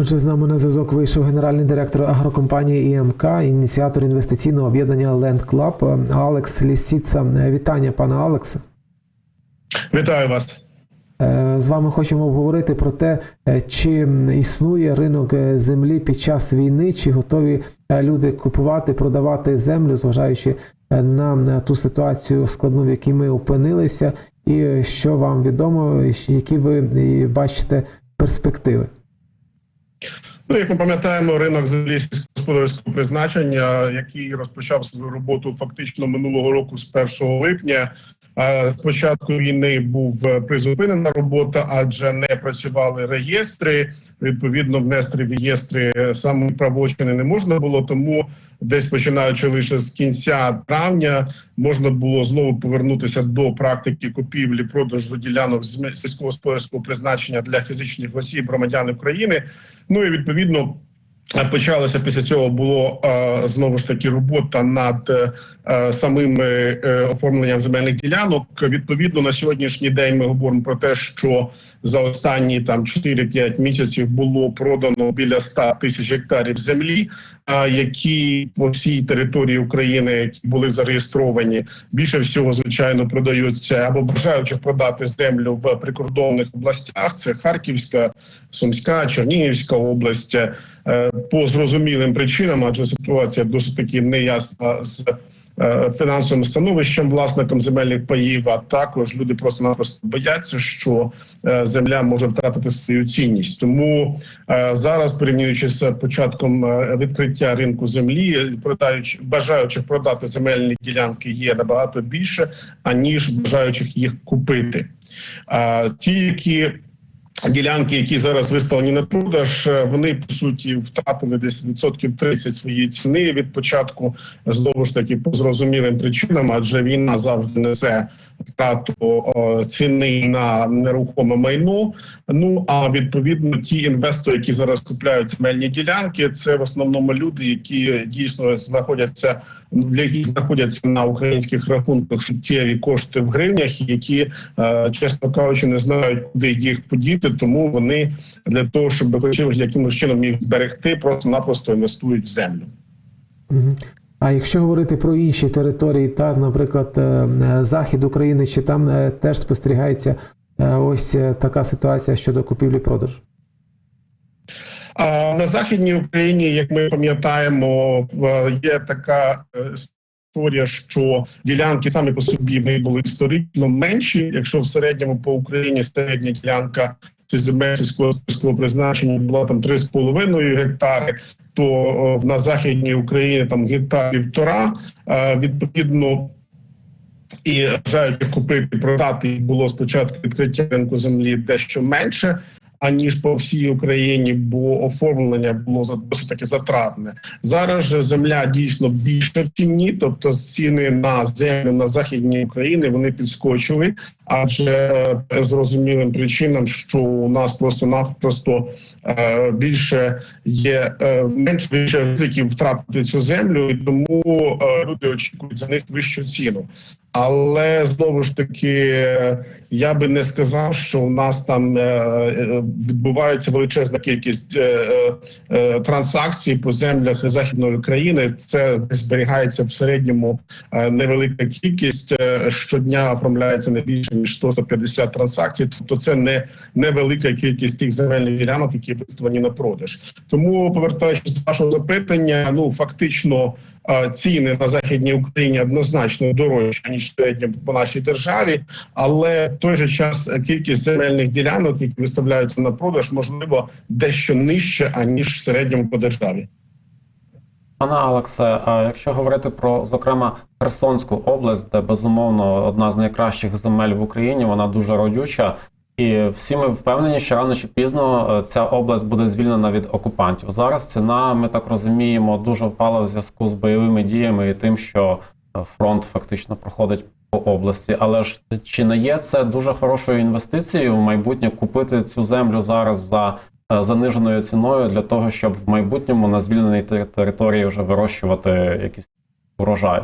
Отже, з нами на зв'язок вийшов генеральний директор агрокомпанії ІМК, ініціатор інвестиційного об'єднання Land Club Алекс Лісіца. Вітання, пане Алексе. Вітаю вас. Е, З вами хочемо обговорити про те, е, чи існує ринок е, землі під час війни, чи готові е, люди купувати, продавати землю, зважаючи е, на ту ситуацію складну, в якій ми опинилися, і е, що вам відомо, які ви е, бачите перспективи. Ну, як ми пам'ятаємо, ринок землі сільськогосподарського призначення, який розпочав свою роботу фактично минулого року з 1 липня. З початку війни був призупинена робота, адже не працювали реєстри. Відповідно, внести в реєстри саме правочини не можна було. Тому десь починаючи лише з кінця травня, можна було знову повернутися до практики купівлі продажу ділянок сільськогосподарського призначення для фізичних осіб громадян України. Ну і відповідно. Почалося після цього було знову ж таки робота над е, самим е, оформленням земельних ділянок. Відповідно, на сьогоднішній день ми говоримо про те, що за останні там 4-5 місяців було продано біля 100 тисяч гектарів землі, які по всій території України які були зареєстровані. Більше всього, звичайно, продаються або бажаючих продати землю в прикордонних областях. Це Харківська, Сумська, Чернігівська область. Е, По зрозумілим причинам, адже ситуація досить таки неясна з е, фінансовим становищем власником земельних паїв. А також люди просто-напросто бояться, що е, земля може втратити свою цінність. Тому зараз, порівнюючи з початком відкриття ринку землі, продаючи бажаючих продати земельні ділянки є набагато більше, аніж бажаючих їх купити. А ті, які Ділянки, які зараз виставлені на продаж, е, вони по суті втратили десь відсотків 30 своєї ціни від початку. Знову ж таки, по зрозумілим причинам, адже війна завжди несе втрату ціни на нерухоме майно. Ну а відповідно, ті інвестори, які зараз купляють земельні ділянки, це в основному люди, які дійсно знаходяться для яких знаходяться на українських рахунках суттєві кошти в гривнях, які е, чесно кажучи, не знають, куди їх подіти. Тому вони для того, щоб хоч якимось чином їх зберегти, просто-напросто інвестують в землю. А якщо говорити про інші території, так, наприклад, е, е, захід України, чи там теж спостерігається ось така ситуація щодо купівлі-продажу? А на західній Україні, як ми пам'ятаємо, є така е, історія, що ділянки самі по собі вони були історично менші. Якщо в середньому по Україні середня ділянка земель сільськогосподарського призначення була там 3,5 гектари, то о, на західній Україні там гектар півтора. Е, Відповідно, і бажаючи купити, продати було спочатку відкриття ринку землі дещо менше. Аніж по всій Україні, бо оформлення було за- досить таки затратне. Зараз же земля дійсно більше в ціні, тобто ціни на землю на західній Україні вони підскочили, адже е, зрозумілим причинам, що у нас просто-напросто е, більше є е, менш більше ризиків втратити цю землю, і тому е, люди очікують за них вищу ціну. Але знову ж таки, я би не сказав, що у нас там е, відбувається величезна кількість е, е, транзакцій по землях західної України. Це зберігається в середньому невелика кількість. Щодня оформляється не більше ніж 100-150 транзакцій. Тобто, це не невелика кількість тих земельних ділянок, які виставлені на продаж. Тому повертаючись до вашого запитання, ну фактично ціни на західній Україні однозначно дорожчі ніж середньо по нашій державі, але в той же час кількість земельних ділянок, які виставляються на продаж, можливо дещо нижче аніж в середньому по державі. Пане Алексе, якщо говорити про зокрема Херсонську область, де безумовно одна з найкращих земель в Україні, вона дуже родюча, і всі ми впевнені, що рано чи пізно е, ця область буде звільнена від окупантів. Зараз ціна, ми так розуміємо, дуже впала в зв'язку з бойовими діями і тим, що е, фронт фактично проходить по області. Але ж чи не є це дуже хорошою інвестицією в майбутнє купити цю землю зараз за е, заниженою ціною для того, щоб в майбутньому на звільненій території вже вирощувати якісь урожай.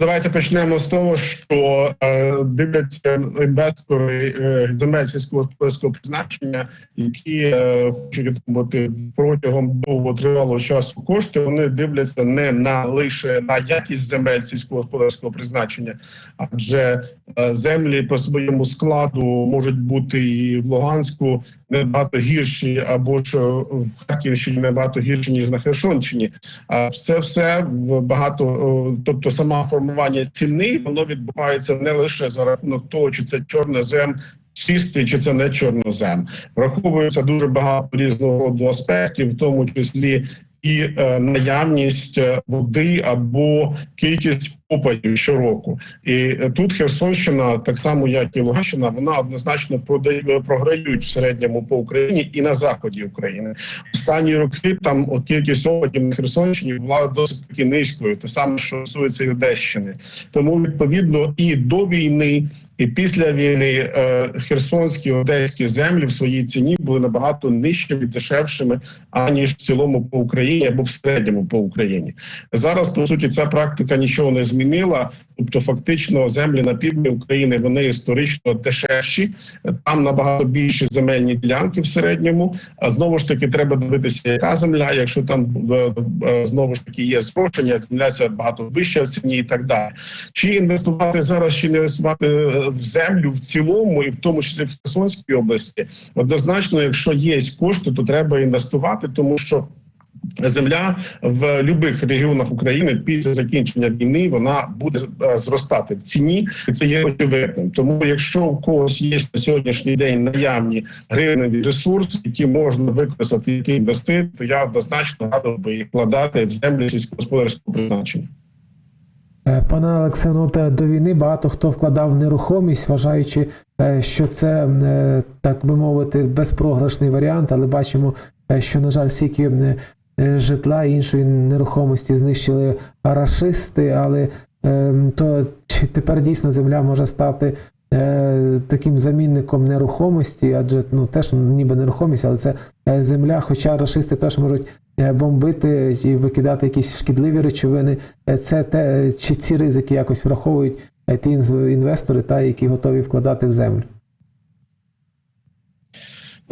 Давайте почнемо з того, що е, дивляться інвестори е, земель сільськогосподарського призначення, які е, хочуть отримати протягом довготривалого часу кошти. Вони дивляться не на лише на якість земель сільськогосподарського призначення, адже е, землі по своєму складу можуть бути і в Луганську набагато гірші, або ж в Харківщині набагато гірші ніж на Херсонщині. А це все в багато, о, тобто сама формування ціни, воно відбувається не лише за рахунок того, чи це чорнозем чистий, чи це не чорнозем. Враховується дуже багато різного роду аспектів, в тому числі. І е, наявність е, води або кількість опадів щороку, і е, тут Херсонщина, так само як і Луганщина, вона однозначно продає програють в середньому по Україні і на заході України. Останні роки там кількість опадів на Херсонщині була досить таки низькою. Те саме що стосується і Одещини. Тому відповідно і до війни, і після війни е, херсонські одеські землі в своїй ціні були набагато нижчими, дешевшими аніж в цілому по Україні або в середньому по Україні. Зараз по суті ця практика нічого не змінила. Тобто, фактично, землі на півдні України вони історично дешевші. Там набагато більші земельні ділянки в середньому. А знову ж таки, треба дивитися, яка земля. Якщо там е, е, знову ж таки є зрошення, земля ця багато вища в ціні і так далі. Чи інвестувати зараз, чи інвестувати в землю в цілому, і в тому числі в Херсонській області, однозначно, якщо є кошти, то треба інвестувати, тому що. Земля в будь-яких регіонах України після закінчення війни вона буде е, зростати в ціні, і це є очевидним. Тому, якщо у когось є на сьогоднішній день наявні гривневі ресурси, які можна використати як інвестиції, то я однозначно радив би їх вкладати в землі сільськогосподарського призначення. Е, Пане Олексе, от е, до війни багато хто вкладав нерухомість, вважаючи, що це, так би мовити, безпрограшний варіант, але бачимо, що, на жаль, стільки житла і іншої нерухомості знищили рашисти, але е, то чи тепер дійсно земля може стати е, таким замінником нерухомості, адже ну теж ніби нерухомість, але це е, земля, хоча рашисти теж можуть е, бомбити і викидати якісь шкідливі речовини. Е, Це те, чи ці ризики якось враховують е, ті інвестори, та які готові вкладати в землю.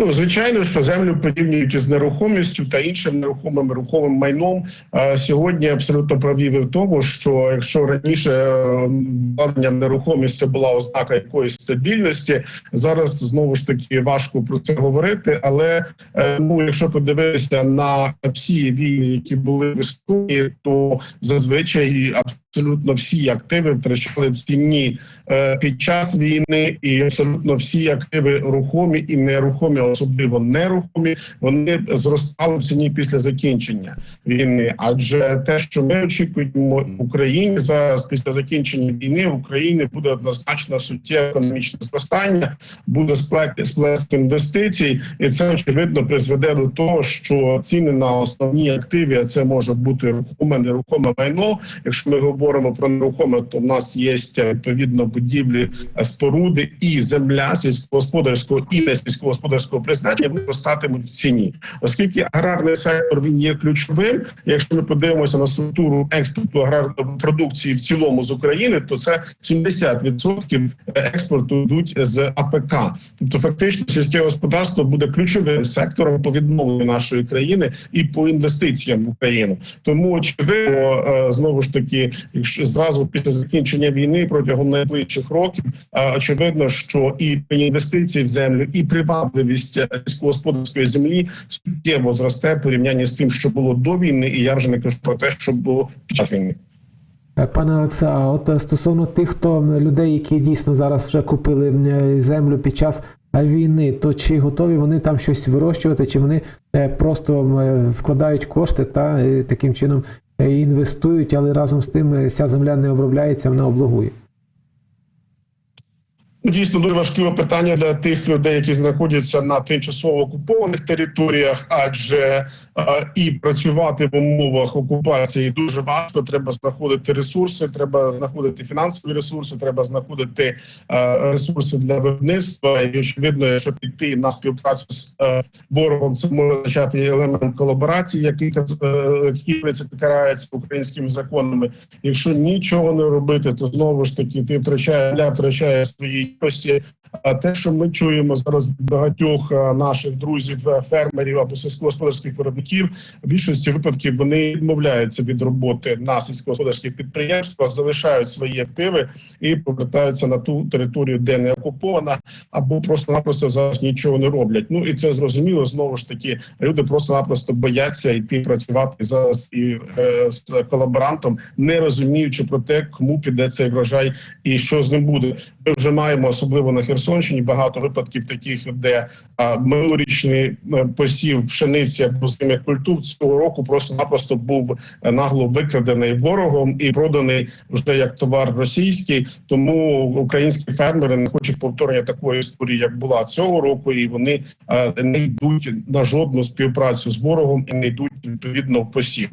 Ну, звичайно, що землю порівнюють із нерухомістю та іншим нерухомим рухомим майном. А сьогодні абсолютно праві в тому, що якщо раніше е, вкладення нерухомість це була ознака якоїсь стабільності, зараз знову ж таки важко про це говорити. Але е, ну, якщо подивитися на всі війни, які були в історії, то зазвичай абсолютно всі активи втрачали в ціні е, під час війни, і абсолютно всі активи рухомі і нерухомі, особливо нерухомі, вони зростали в ціні після закінчення війни. Адже те, що ми очікуємо в Україні зараз, після закінчення війни, в Україні буде однозначно суттєве економічне зростання, буде сплеск інвестицій, і це очевидно призведе до того, що ціни на основні активи, а це може бути рухоме, нерухоме майно. Якщо ми говоримо про нерухоме, то в нас є відповідно будівлі, е, споруди і земля сільськогосподарського і не сільськогосподарського призначення вони зростатимуть в ціні, оскільки аграрний сектор він є ключовим. Якщо ми подивимося на структуру експорту аграрної продукції в цілому з України, то це 70% експорту йдуть з АПК. Тобто, фактично, сільське господарство буде ключовим сектором по відновленню нашої країни і по інвестиціям в Україну. Тому очевидно, е, знову ж таки, якщо зразу після закінчення війни протягом найближчих років, очевидно, що і інвестиції в землю, і привабливість сільськогосподарської землі суттєво зросте в порівнянні з тим, що було до війни, і я вже не кажу про те, що було під час війни. Пане Олексе, а от е, стосовно тих, хто людей, які дійсно зараз вже купили е, землю під час е, війни, то чи готові вони там щось вирощувати, чи вони просто вкладають кошти та таким чином інвестують, але разом з тим е, ця земля не обробляється, вона облогує. Ну, Дійсно дуже важливе питання для тих людей, які знаходяться на тимчасово окупованих територіях, адже е, і працювати в умовах окупації дуже важко. Треба знаходити ресурси, треба знаходити фінансові ресурси, треба знаходити е, ресурси для виробництва. І очевидно, якщо піти на співпрацю з е, ворогом, це може означати елемент колаборації, який е, карається українськими законами. Якщо нічого не робити, то знову ж таки ти втрачаєш земля втрачає свої możliwość А те, що ми чуємо зараз від багатьох е, наших друзів, е, фермерів або сільськогосподарських виробників, в більшості випадків вони відмовляються від роботи на сільськогосподарських підприємствах, залишають свої активи і повертаються на ту територію, де не окупована, або просто-напросто зараз нічого не роблять. Ну і це зрозуміло. Знову ж таки, люди просто-напросто бояться йти працювати зараз і е, з колаборантом, не розуміючи про те, кому піде цей врожай і що з ним буде. Ми вже маємо особливо на Херсонщині багато випадків таких, де а, минулорічний е, посів пшениці або зимих культур цього року просто-напросто був е, нагло викрадений ворогом і проданий вже як товар російський. Тому українські фермери не хочуть повторення такої історії, як була цього року, і вони е, не йдуть на жодну співпрацю з ворогом і не йдуть відповідно посів.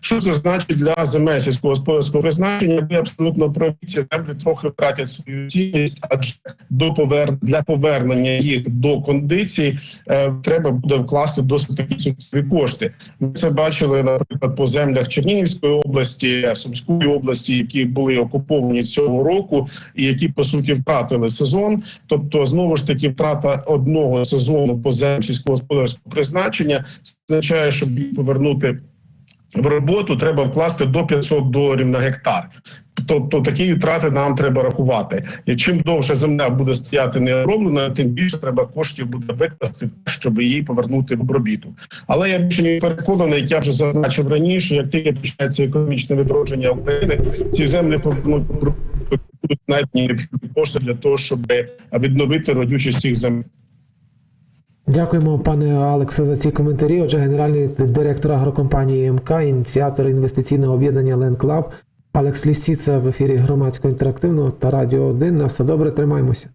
Що це значить для земель сільськогосподарського призначення? Ви абсолютно праві, ці землі трохи втратять свою цінність, адже до повер... для повернення їх до кондиції е, треба буде вкласти досить такі суттєві кошти. Ми це бачили, наприклад, по землях Чернігівської області, Сумської області, які були окуповані цього року, і які по суті втратили сезон. Тобто, знову ж таки, втрата одного сезону по землям сільськогосподарського призначення означає, щоб їх повернути в роботу, треба вкласти до 500 доларів на гектар. Тобто такі втрати нам треба рахувати. І чим довше земля буде стояти необробленою, тим більше треба коштів буде викласти, щоб її повернути в обробіту. Але я більше не переконаний, як я вже зазначив раніше, як тільки почнеться економічне відродження України, ці землі повернуть будуть знайдені кошти для того, щоб відновити родючість цих земель. Дякуємо, пане Алексе, за ці коментарі. Отже, генеральний директор агрокомпанії МК, ініціатор інвестиційного об'єднання Ленклаб Алекс Лісіца в ефірі громадського інтерактивного та радіо 1. На все добре, тримаємося.